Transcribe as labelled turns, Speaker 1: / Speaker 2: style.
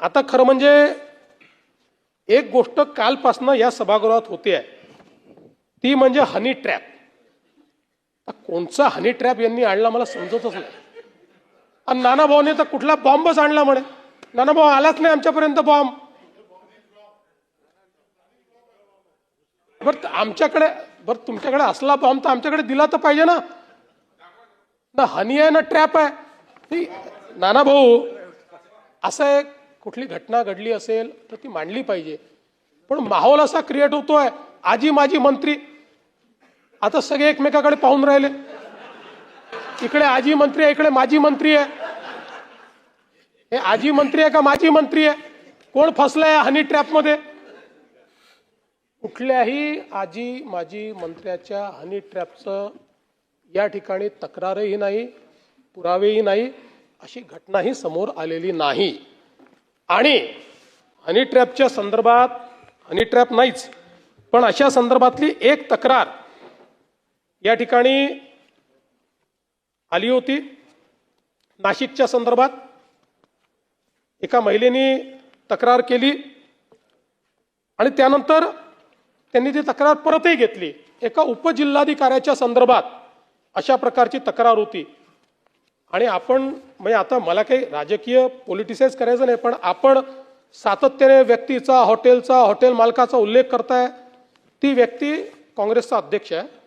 Speaker 1: आता खरं म्हणजे एक गोष्ट कालपासनं या सभागृहात होते आहे ती म्हणजे हनी ट्रॅप कोणचा हनी ट्रॅप यांनी आणला मला समजतच नाही. आणि नानाभाऊने तर कुठला बॉम्बच आणला म्हणे. नानाभाऊ आलाच नाही आमच्यापर्यंत बॉम्ब बरं आमच्याकडे बरं तुमच्याकडे असला बॉम्ब तर आमच्याकडे दिला तर पाहिजे ना. ना हनी आहे ना ट्रॅप आहे. नाना भाऊ असं एक कुठली घटना घडली असेल तर ती मांडली पाहिजे. पण माहोल असा क्रिएट होतोय आजी माजी मंत्री. आता सगळे एकमेकाकडे पाहून राहिले. इकडे आजी मंत्री आहे इकडे माजी मंत्री आहे. हे आजी मंत्री आहे का माजी मंत्री आहे? कोण फसलाय हनी ट्रॅपमध्ये कुठल्याही आजी माजी मंत्र्याच्या हनी ट्रॅपचं या ठिकाणी तक्रारही नाही पुरावेही नाही अशी घटनाही समोर आलेली नाही. आणि हनी ट्रॅपच्या संदर्भात हनी ट्रॅप नाहीच पण अशा संदर्भातली एक तक्रार या ठिकाणी आली होती. नाशिकच्या संदर्भात एका महिलेने तक्रार केली आणि त्यानंतर त्यांनी ती तक्रार परतही घेतली. एका उपजिल्हाधिकाऱ्याच्या संदर्भात अशा प्रकारची तक्रार होती. आणि आपण म्हणजे आता मला काही राजकीय पॉलिटिसाइज करायचं नाही पण आपण सातत्याने व्यक्तीचा हॉटेलचा हॉटेल मालकाचा उल्लेख करताय ती व्यक्ती काँग्रेसचा अध्यक्ष आहे.